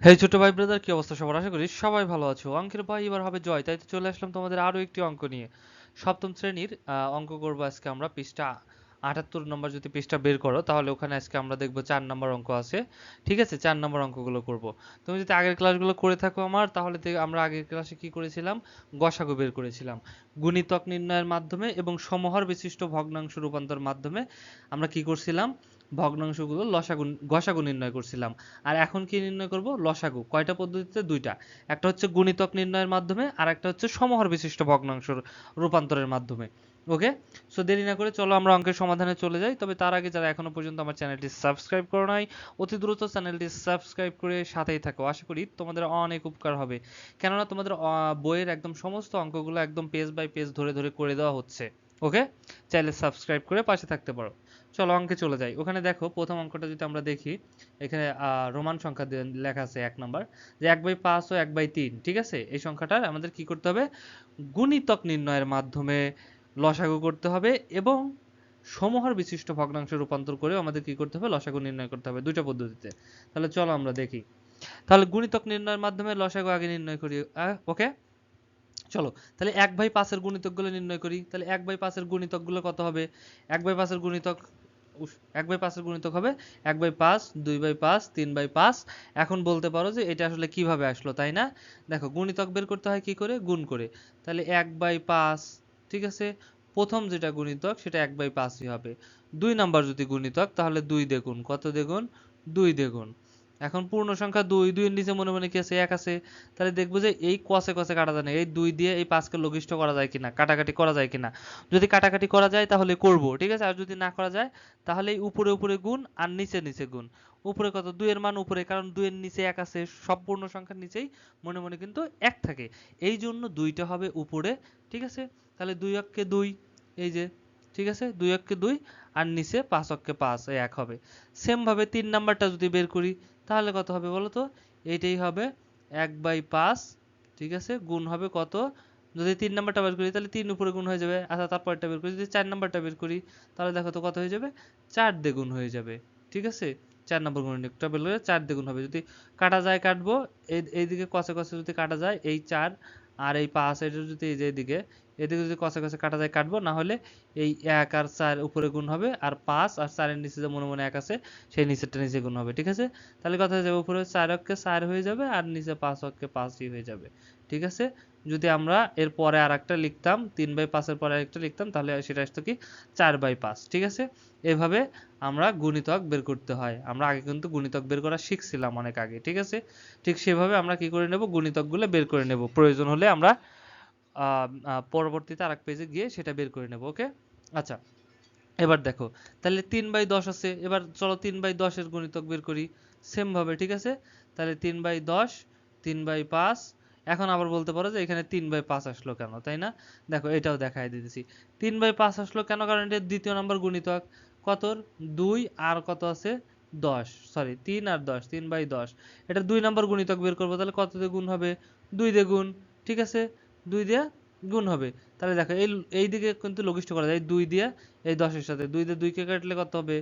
হেই ছোট ভাই ব্রাদার, কি অবস্থা সবার? আশা করি সবাই ভালো আছো। অঙ্কের ভাই এবার হবে জয়, তাই তো চলে আসলাম তোমাদের আরও একটি অঙ্ক নিয়ে। সপ্তম শ্রেণির অঙ্ক করব আজকে আমরা। পৃষ্ঠা আটাত্তর নম্বর যদি পৃষ্ঠা বের করো, তাহলে ওখানে আজকে আমরা দেখব চার নম্বর অঙ্ক আছে। ঠিক আছে? চার নম্বর অঙ্কগুলো করব। তুমি যদি আগের ক্লাসগুলো করে থাকো আমার, তাহলে আমরা আগের ক্লাসে কি করেছিলাম? গসাগু বের করেছিলাম। গুণিতক নির্ণয়ের মাধ্যমে এবং সমহর বিশিষ্ট ভগ্নাংশ রূপান্তর মাধ্যমে আমরা কি করছিলাম? ভগ্নাংশগুলো লসাগু গসাগু নির্ণয় করছিলাম। আর এখন কি নির্ণয় করব? লসাগু। কয়টা পদ্ধতিতে? দুইটা। একটা হচ্ছে গুণিতক নির্ণয়ের মাধ্যমে, আর একটা হচ্ছে সমহর বিশিষ্ট ভগ্নাংশ রূপান্তরের মাধ্যমে। ওকে? সো দেরি না করে চলো আমরা অঙ্কের সমাধানে চলে যাই। তবে তার আগে যারা এখনও পর্যন্ত আমার চ্যানেলটি সাবস্ক্রাইব করো নাই, অতি দ্রুত চ্যানেলটি সাবস্ক্রাইব করে সাথেই থাকো। আশা করি তোমাদের অনেক উপকার হবে। কেননা তোমাদের বইয়ের একদম সমস্ত অঙ্কগুলো একদম পেজ বাই পেজ ধরে ধরে করে দেওয়া হচ্ছে। ওকে? চাইলে সাবস্ক্রাইব করে পাশে থাকতে পারো। চলো অঙ্কে চলে যাই। ওখানে দেখো প্রথম অঙ্কটা যদি আমরা দেখি, এখানে রোমান সংখ্যা লেখা আছে এক নাম্বার, যে এক বাই পাঁচ ও এক বাই তিন, ঠিক আছে? এই সংখ্যাটার আমাদের কি করতে হবে? গুণিতক নির্ণয়ের মাধ্যমে লসাগু করতে হবে এবং সমহর বিশিষ্ট ভগ্নাংশে রূপান্তর করে আমাদের কি করতে হবে? লসাগু নির্ণয় করতে হবে দুইটা পদ্ধতিতে। তাহলে চলো আমরা দেখি। তাহলে গুণিতক নির্ণয়ের মাধ্যমে লসাগু আগে নির্ণয় করি ওকে? চলো, তাহলে এক বাই পাঁচের গুণিতকগুলো নির্ণয় করি। তাহলে এক বাই পাঁচের গুণিতকগুলো কত হবে? এক বাই পাঁচের গুণিতক এক বাই পাঁচের গুণিতক হবে, এক বাই পাঁচ, দুই বাই পাঁচ, তিন বাই পাঁচ। এখন বলতে পারো যে এটা আসলে কীভাবে আসলো, তাই না? দেখো, গুণিতক বের করতে হয় কি করে? গুণ করে। তাহলে এক বাই পাঁচ, ঠিক আছে? প্রথম যেটা গুণিতক, সেটা এক বাই পাঁচই হবে। দুই নাম্বার যদি গুণিতক, তাহলে দুই দেখুন কত দেখুন দুই দ্বিগুণ। এখন পূর্ণ সংখ্যা দুই, দুইয়ের নিচে মনে মনে কি আছে? এক আছে। তাহলে দেখব যে এই কষে কষে কাটা যায় না। এই দুই দিয়ে এই পাঁচকে লঘিষ্ঠ করা যায় কিনা? কাটাকাটি করা যায় কিনা? যদি কাটাকাটি করা যায় তাহলে করব, ঠিক আছে? আর যদি না করা যায়, তাহলে উপরে উপরে গুণ আর নিচে নিচে গুণ। উপরে কত? দুইয়ের মান উপরে, কারণ দুইয়ের নিচে এক আছে। সব পূর্ণ সংখ্যার নিচেই মনে মনে কিন্তু এক থাকে। এই জন্য দুইটা হবে উপরে, ঠিক আছে? তাহলে দুই অক্ষে দুই, এই যে, ঠিক আছে? দুই অক্ষে দুই আর নিচে পাঁচ অক্ষে পাঁচ এক হবে। সেম ভাবে তিন নাম্বারটা যদি বের করি তাহলে কত হবে বলো তো এইটাই হবে এক বাই পাঁচ, ঠিক আছে? গুণ হবে কত? যদি তিন নাম্বারটা বের করি, তাহলে তিন উপরে গুণ হয়ে যাবে। আচ্ছা তারপরটা বের করি। যদি চার নাম্বারটা বের করি, তাহলে দেখো তো কত হয়ে যাবে? চার দ্বিগুণ হয়ে যাবে, ঠিক আছে? চার নম্বর গুণনীয়কটা বের করে চার দ্বিগুণ হবে। যদি কাটা যায়, কাটবো। এই, এইদিকে কষে কষে যদি কাটা যায়, এই চার আর এই পাঁচ এটা যদি এই যে এদিকে এদিকে যদি কষে কষে কাটা যায় কাটবো, না হলে এই এক আর চার উপরে গুণ হবে, আর পাঁচ আর চারের নিচে যে মনে মনে এক আছে, সেই নিচেরটা নিচে গুণ হবে, ঠিক আছে? তাহলে কথা হয়ে যাবে উপরে চার অক্ষে চার হয়ে যাবে, আর নিচে পাঁচ অক্ষে পাঁচই হয়ে যাবে, ঠিক আছে? যদি আমরা এর পরে আর একটা লিখতাম, তিন বাই পাঁচের পরে আরেকটা লিখতাম, তাহলে সেটা আসতো কি? চার বাই পাঁচ, ঠিক আছে? এভাবে আমরা গুণিতক বের করতে হয়। আমরা আগে কিন্তু গুণিতক বের করা শিখছিলাম অনেক আগে, ঠিক আছে? ঠিক সেভাবে আমরা কি করে নেব? গুণিতকগুলো বের করে নেব। প্রয়োজন হলে আমরা পরবর্তীতে আরেক পেজে গিয়ে সেটা বের করে নেব ওকে আচ্ছা এবার দেখো, তাহলে তিন বাই দশ আছে। এবার চলো তিন বাই দশের গুণিতক বের করি। সেম ভাবে, ঠিক আছে? তাহলে তিন বাই দশ, তিন বাই পাঁচ এখন আবার বলতে পারো যে এখানে তিন বাই পাঁচ আসলো কেন, তাই না? দেখো এটাও দেখাই দিতেছি। তিন বাই পাঁচ আসলো কেন? কারণ এটা দ্বিতীয় নম্বর গুণিতক। কতর? দুই, আর কত আছে? দশ। সরি তিন আর দশ, তিন বাই দশ। এটা দুই নম্বর গুণিতক বের করব, তাহলে কত দিয়ে গুণ হবে? দুই দিয়ে গুণ, ঠিক আছে? দুই দিয়ে গুণ হবে। তাহলে দেখো, এই এই দিকে কিন্তু লঘিষ্ঠ করা যায়। দুই দিয়ে এই দশের সাথে, দুই দিয়ে দুইকে কাটলে কত হবে?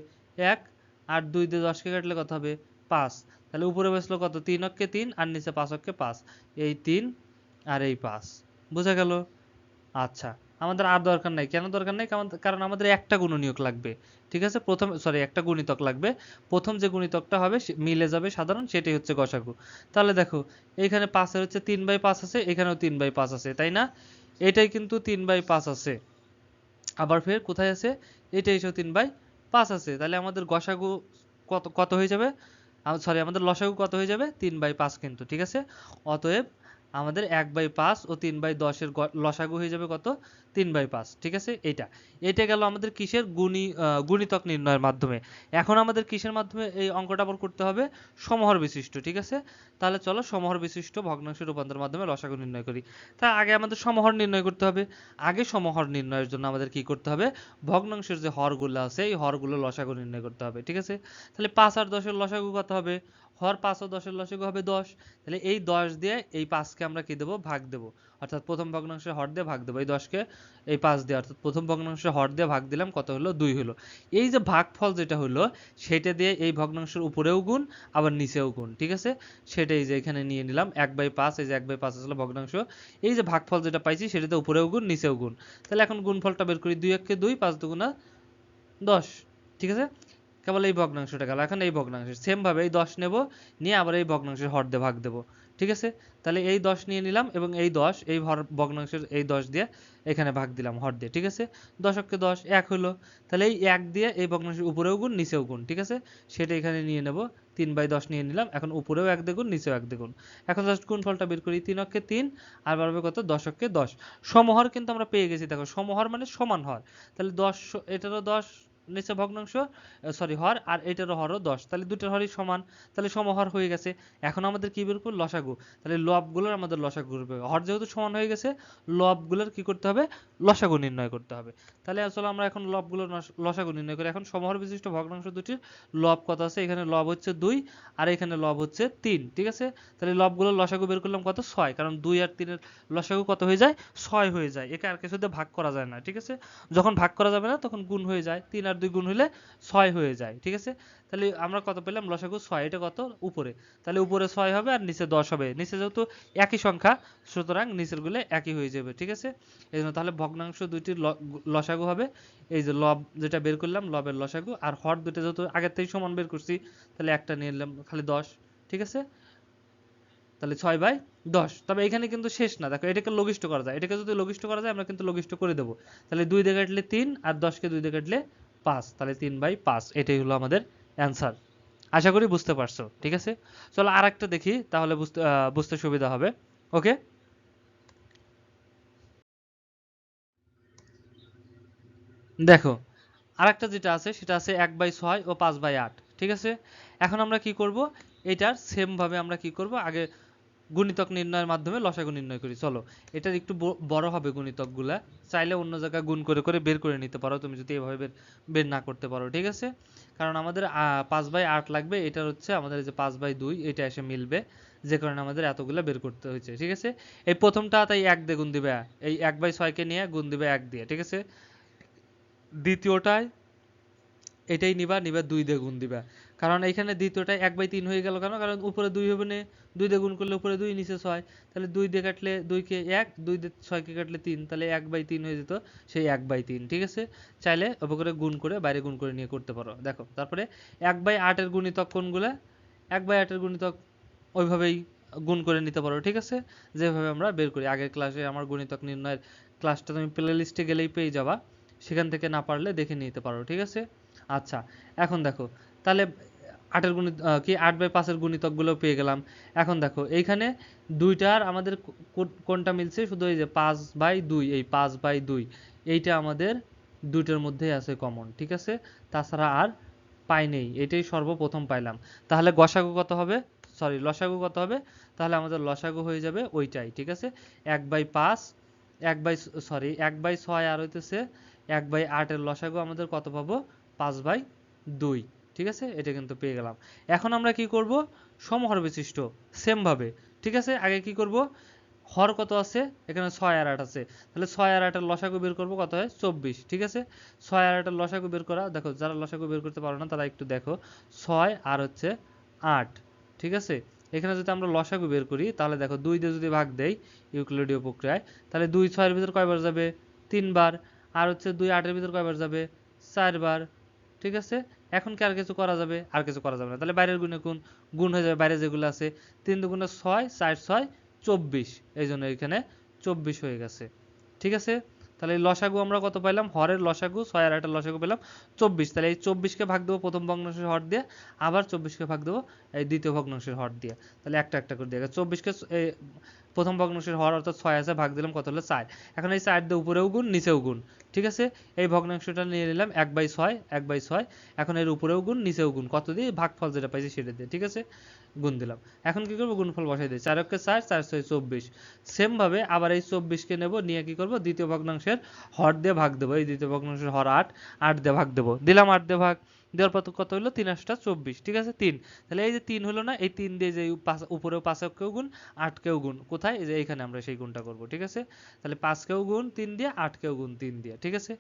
এক, আর দুই দিয়ে দশকে কাটলে কত হবে? পাঁচ। তাহলে উপরে বসল কত? তিন অক্ষে তিন আর নিচে পাঁচ অক্ষে পাঁচ। এই তিন আর এই পাঁচ। বোঝা গেল? আচ্ছা আমাদের আর দরকার নাই। কেন দরকার নাই? কারণ- আমাদের একটা গুণনীয়ক লাগবে। ঠিক আছে? প্রথম সরি একটা গুণিতক লাগবে। প্রথম যে গুণিতকটা হবে মিলে যাবে সাধারণ, সেটাই হচ্ছে গসাগু তাহলে দেখো, এইখানে পাঁচের হচ্ছে তিন বাই পাঁচ আছে, এখানেও তিন বাই পাঁচ আছে, তাই না? এটাই কিন্তু তিন বাই পাঁচ আছে। আবার ফের কোথায় আছে? এটাই এসেও তিন বাই পাঁচ আছে। তাহলে আমাদের গসাগু কত কত হয়ে যাবে? সরি আমাদের লসাগু কত হয়ে যাবে? তিন বাই পাঁচ কিন্তু ঠিক আছে? অতএব আমাদের এক বাই পাঁচ ও তিন বাই দশের লসাগু হয়ে যাবে কত? তিন বাই পাঁচ, ঠিক আছে? এটা এটা গেল আমাদের কিসের গুণী গুণিতক নির্ণয়ের মাধ্যমে। এখন আমাদের কিসের মাধ্যমে এই অঙ্কটা আবার করতে হবে? সমহর বিশিষ্ট, ঠিক আছে? তাহলে চলো সমহর বিশিষ্ট ভগ্নাংশ রূপান্তরের মাধ্যমে লসাগু নির্ণয় করি। তা আগে আমাদের সমহর নির্ণয় করতে হবে। আগে সমহর নির্ণয়ের জন্য আমাদের কি করতে হবে? ভগ্নাংশের যে হরগুলো আছে, এই হরগুলো লসাগু নির্ণয় করতে হবে, ঠিক আছে? তাহলে পাঁচ আর দশের লসাগু কত হবে? হর পাঁচ ও দশের লসাগু হবে দশ। তাহলে এই দশ দিয়ে এই পাঁচকে আমরা কি দেবো? ভাগ দেবো। অর্থাৎ প্রথম ভগ্নাংশে হর দিয়ে ভাগ দেবো। এই দশকে এই পাঁচ দিয়ে। অর্থাৎ প্রথম ভগ্নাংশে হর দিয়ে ভাগ দিলাম, কত হলো? দুই হলো। এই যে ভাগফল যেটা হলো, সেটা দিয়ে এই ভগ্নাংশের উপরেও গুণ, আবার নিচেও গুণ। ঠিক আছে? সেটাই যে এখানে নিয়ে নিলাম। এক বাই পাঁচ, এই যে এক বাই পাঁচ আসলে ভগ্নাংশ। এই যে ভাগফল যেটা পাইছি সেটাতে উপরেও গুণ, নিচেও গুণ। তাহলে এখন গুণফলটা বের করি দুই এককে দুই, পাঁচ দুগুণা দশ। ঠিক আছে? কেবল এই ভগ্নাংশটা গেল এখন এই ভগ্নাংশ। সেম ভাবে এই দশ নেব, নিয়ে আবার এই ভগ্নাংশের হর দিয়ে ভাগ দেবো। ঠিক আছে? তাহলে এই দশ নিয়ে নিলাম এবং এই দশ, এই হর ভগ্নাংশের এই দশ দিয়ে এখানে ভাগ দিলাম হর দিয়ে ঠিক আছে? দশককে দশ, এক হলো। তাহলে এই এক দিয়ে এই ভগ্নাংশের উপরেও গুণ, নিচেও গুণ। ঠিক আছে? সেটা এখানে নিয়ে নেব। তিন বাই দশ নিয়ে নিলাম। এখন উপরেও এক দ্বিগুণ, নিচেও এক দ্বিগুণ। এখন জাস্ট গুণফলটা বের করি তিন অক্ষে তিন, আর বাড়বে কত? দশককে দশ। সমহর কিন্তু আমরা পেয়ে গেছি। দেখো, সমহর মানে সমান হর। তাহলে দশ, এটারও দশ নিচে ভগ্নাংশ সরি হর আর এটারও হরও দশ। তাহলে দুটোর হরই সমান। তাহলে সমহর হয়ে গেছে। এখন আমাদের কি বের করব? লসাগু। তাহলে লবগুলোর আমাদের লসাগু হর যেহেতু সমান হয়ে গেছে, লবগুলোর কি করতে হবে? লসাগু নির্ণয় করতে হবে। তাহলে আসলে আমরা এখন লবগুলোর লসাগু নির্ণয় করি। এখন সমহর বিশিষ্ট ভগ্নাংশ দুটির লব কত আছে? এখানে লব হচ্ছে দুই আর এখানে লব হচ্ছে তিন, ঠিক আছে? তাহলে লবগুলোর লসাগু বের করলাম কত? ছয়। কারণ দুই আর তিনের লসাগু কত হয়ে যায়? ছয় হয়ে যায়। একে আর কিছু দিয়ে ভাগ করা যায় না, ঠিক আছে? যখন ভাগ করা যাবে না, তখন গুণ হয়ে যায়। তিন আর দুই গুণ হলে ছয় হয়ে যায়, ঠিক আছে? তাহলে আমরা কত পেলাম? লসাগু ছয়, এটা কত? উপরে। তাহলে উপরে ছয় হবে আর নিচে দশ হবে। নিচে যেহেতু একই সংখ্যা, সুতরাং নিচেরগুলো একই হয়ে যাবে, ঠিক আছে? এই জন্য তাহলে ভগ্নাংশ দুইটির লসাগু হবে। এই যে লব যেটা বের করলাম, লবের লসাগু আর হর দুটো যেহেতু আগের থেকে সমান বের করছি, তাহলে একটা নিয়ে নিলাম খালি দশ, ঠিক আছে? তাহলে ছয় বাই দশ। তবে এখানে কিন্তু শেষ না। দেখো, এটাকে লঘিষ্ঠ করা যায়। এটাকে যদি লঘিষ্ঠ করা যায়, আমরা কিন্তু লঘিষ্ঠ করে দেবো। তাহলে দুই দিয়ে কাটলে তিন আর দশকে দুই দিয়ে কাটলে পাঁচ, তাহলে তিন বাই পাঁচ, এটাই হলো আমাদের অ্যান্সার। আশা করি বুঝতে পারছ, ঠিক আছে? চলো আর একটা দেখি, তাহলে বুঝতে বুঝতে সুবিধা হবে, ওকে? দেখো, আরেকটা যেটা আছে, সেটা আছে এক বাই ছয় ও পাঁচ বাই আট, ঠিক আছে? এখন আমরা কি করব? এটার সেম ভাবে আমরা কি করব? আগে গুণিতক নির্ণয়ের মাধ্যমে লসাগু নির্ণয় করি। চলো, এটার একটু বড় হবে গুণিতকগুলা। চাইলে অন্য জায়গায় গুণ করে করে বের করে নিতে পারো। তুমি যদি এভাবে বের না করতে পারো, ঠিক আছে? কারণ আমাদের পাঁচ বাই আট লাগবে। এটা হচ্ছে আমাদের যে পাঁচ বাই দুই, এটা এসে মিলবে। যে কারণে আমাদের এতগুলা বের করতে হয়েছে, ঠিক আছে? এই প্রথমটা তাই এক দিয়ে গুণ দিবে। এই এক বাই ছয়কে নিয়ে গুণ দিবে এক দিয়ে, ঠিক আছে? দ্বিতীয়টায় এটাই নিবা নিবা দুই দিয়ে গুণ দিবা। কারণ এখানে দ্বিতীয়টা এক বাই তিন হয়ে গেল কেন? কারণ উপরে দুই হবে না, দুই দিয়ে গুণ করলে উপরে দুই, নিচে ছয়। তাহলে দুই দিয়ে কাটলে দুইকে এক, দুই দিয়ে ছয়কে কাটলে তিন, তাহলে এক বাই তিন হয়ে যেত সেই এক বাই তিন, ঠিক আছে? চাইলে ওপর করে গুণ করে, বাইরে গুণ করে নিয়ে করতে পারো। দেখো, তারপরে এক বাই আটের গুণিতক কোনগুলা? এক বাই আটের গুণিতক ওইভাবেই গুণ করে নিতে পারো, ঠিক আছে? যেভাবে আমরা বের করি। আগের ক্লাসে আমার গণিতক নির্ণয়ের ক্লাসটা তুমি প্লে লিস্টে গেলেই পেয়ে যাবা। সেখান থেকে না পারলে দেখে নিতে পারো, ঠিক আছে? আচ্ছা এখন দেখো, তাহলে আটের গুণিত কি আট বাই পাঁচের গুণিতকগুলো পেয়ে গেলাম। এখন দেখো, এইখানে দুইটার আমাদের কোনটা মিলছে? শুধু এই যে পাঁচ বাই দুই, এই পাঁচ বাই দুই, এইটা আমাদের দুইটার মধ্যেই আছে কমন ঠিক আছে? তাছাড়া আর পাই নেই, এটাই সর্বপ্রথম পাইলাম। তাহলে গসাগু কত হবে? সরি লসাগু কত হবে? তাহলে আমাদের লসাগু হয়ে যাবে ওইটাই, ঠিক আছে? এক বাই পাঁচ, এক বাই সরি এক বাই ছয় আর হইতেছে এক বাই আটের লসাগু আমাদের কত পাবো? পাঁচ বাই দুই। ঠিক আছে? এটা কিন্তু পেয়ে গেলাম। এখন আমরা কি করব? সমহর বিশিষ্ট সেম ভাবে, ঠিক আছে? আগে কি করব? হর কত আছে? এখানে ছয় আর আট আছে। তাহলে ছয় আর আটের লসাগু বের করব কত হয়? চব্বিশ, ঠিক আছে? ছয় আর আটের লসাগু বের করা, দেখো, যারা লসাগু বের করতে পারো না, তারা একটু দেখো। ছয় আর হচ্ছে আট, ঠিক আছে? এখানে যদি আমরা লসাগু বের করি, তাহলে দেখো, দুই দিয়ে যদি ভাগ দেই ইউক্লিডীয় প্রক্রিয়ায়, তাহলে দুই ছয়ের ভিতর কয়বার যাবে? তিনবার। আর হচ্ছে দুই আটের ভিতর কয়বার যাবে? চারবার, ঠিক আছে? এখন কি আর কিছু করা যাবে? আর কিছু করা যাবে না। তাহলে বাইরের গুণে গুণ গুণ হয়ে যাবে বাইরে যেগুলো আছে। তিন দুগুণে ছয়, চার ছয়, চব্বিশ। এই জন্য এখানে চব্বিশ হয়ে গেছে। ঠিক আছে? তাহলে লসাগু আমরা কত পাইলাম? হরের লসাগু, ছয় আর একটা লসাগু পেলাম চব্বিশ। তাহলে এই চব্বিশকে ভাগ দেবো প্রথম ভগ্নাংশের হর দিয়ে, আবার চব্বিশকে ভাগ দেবো এই দ্বিতীয় ভগ্নাংশের হর দিয়ে। তাহলে একটা একটা করে দিয়ে চব্বিশকে প্রথম ভগ্নাংশের হর অর্থাৎ ছয় আছে, ভাগ দিলাম কত হলো চার। এখন এই চার দিয়ে উপরেও গুণ, নিচেও গুণ, ঠিক আছে? এই ভগ্নাংশটা নিয়ে নিলাম এক বাই ছয়, এক বাই ছয়। এখন এর উপরেও গুণ, নিচেও গুণ, কত দিয়ে? ভাগফল যেটা পাইছি সেটা দিয়ে, ঠিক আছে? গুণ দিলাম। এখন কি করব? গুণফল বসাই দিই। চার অক্ষে চার চার ছয় চব্বিশ। সেম ভাবে আবার এই চব্বিশকে নেব, নিয়ে কি করব? দ্বিতীয় ভগ্নাংশের হর দিয়ে ভাগ দেবো। এই দ্বিতীয় ভগ্নাংশের হর আট আট দিয়ে ভাগ দেবো। দিলাম আট দিয়ে ভাগ। দেওয়ার পর কত হলো তিন আটটা চব্বিশ, ঠিক আছে? তিন। তাহলে এই যে তিন হলো না, এই তিন দিয়ে যে উপরেও পাঁচকেও গুণ আটকেও গুণ। কোথায়? এই যে এইখানে আমরা সেই গুণটা করব, ঠিক আছে? তাহলে পাঁচকেও গুণ, তিন দিয়ে আটকেও গুণ, তিন দিয়ে, ঠিক আছে?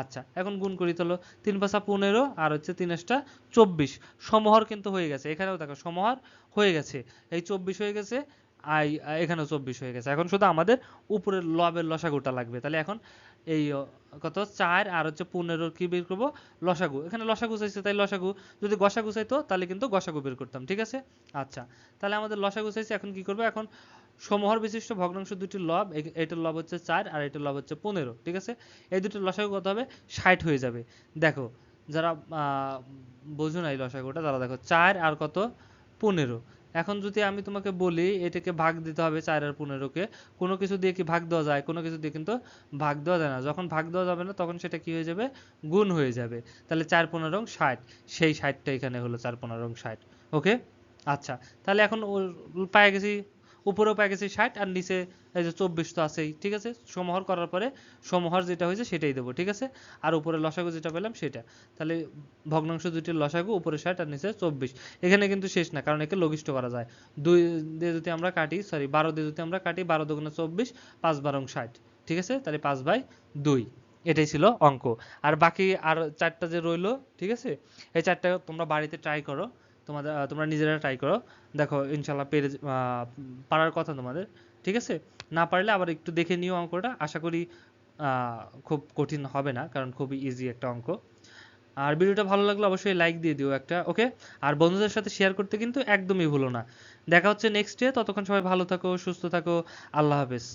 আচ্ছা এখন গুণ করি তাহলে তিন পাঁচা পনেরো, আর হচ্ছে তিন আটটা চব্বিশ। সমহর কিন্তু হয়ে গেছে, এখানেও দেখো সমহর হয়ে গেছে। এই চব্বিশ হয়ে গেছে, আই, এখানেও চব্বিশ হয়ে গেছে। এখন শুধু আমাদের উপরের লবের লসাগুটা লাগবে। তাহলে এখন এই কত? চার, আর হচ্ছে পনেরোর কি বের করব? লসাগু। এখানে লসাগু চাইছে, তাই লসাগু। যদি গসাগু চাইতো, তাহলে কিন্তু গসাগু বের করতাম, ঠিক আছে? আচ্ছা তাহলে আমাদের লসাগু চাইছে, এখন কি করব? এখন সমহর বিশিষ্ট ভগ্নাংশ দুটির লব এটার লব হচ্ছে চার, আর এটার লব হচ্ছে পনেরো, ঠিক আছে? এই দুটোর লসাগু কত হবে? ষাট হয়ে যাবে। দেখো, যারা বোঝো নাই লসাগুটা, তারা দেখো, চার, আর কত? পনেরো। এখন যদি আমি তোমাকে বলি, এটাকে ভাগ দিতে হবে চার আর পনেরোকে। কোনো কিছু দিয়ে কি ভাগ দেওয়া যায়? কোনো কিছু দিয়ে কিন্তু ভাগ দেওয়া যায় না। যখন ভাগ দেওয়া যাবে না, তখন সেটা কি হয়ে যাবে? গুণ হয়ে যাবে। তাহলে চার পনেরো ষাট। সেই ষাটটা এখানে হলো চার পনেরো ষাট। ওকে? আচ্ছা। তাহলে এখন পায়ে গেছি। উপরেও পায়ে গেছি ষাট আর নিচে এই যে চব্বিশ তো আছেই, ঠিক আছে? সমহর করার পরে সমহর যেটা হয়েছে সেটাই দেবো, ঠিক আছে? আর উপরে লসাগু যেটা পেলাম সেটা। তাহলে ভগ্নাংশ দুইটির লসাগু, উপরে ষাট আর নিচে চব্বিশ। এখানে কিন্তু শেষ না, কারণ একে লঘিষ্ঠ করা যায়। দুই দিয়ে যদি আমরা কাটি সরি বারো দিয়ে যদি আমরা কাটি, বারো দুগুণে চব্বিশ, পাঁচ বারং ষাট, ঠিক আছে? তাহলে পাঁচ বাই দুই, এটাই ছিল অঙ্ক। আর বাকি আর চারটা যে রইল, ঠিক আছে? এই চারটা তোমরা বাড়িতে ট্রাই করো। তোমাদের তোমরা নিজেরা ট্রাই করো। দেখো ইনশাল্লাহ পেরে পারার কথা তোমাদের, ঠিক আছে? না পারলে আবার একটু দেখে নিও অঙ্কটা। আশা করি খুব কঠিন হবে না, কারণ খুবই ইজি একটা অঙ্ক। আর ভিডিওটা ভালো লাগলে অবশ্যই লাইক দিয়ে দিও একটা ওকে আর বন্ধুদের সাথে শেয়ার করতে কিন্তু একদমই ভুলো না। দেখা হচ্ছে নেক্সট ডে ততক্ষণ সবাই ভালো থাকো, সুস্থ থাকো, আল্লাহ হাফেজ।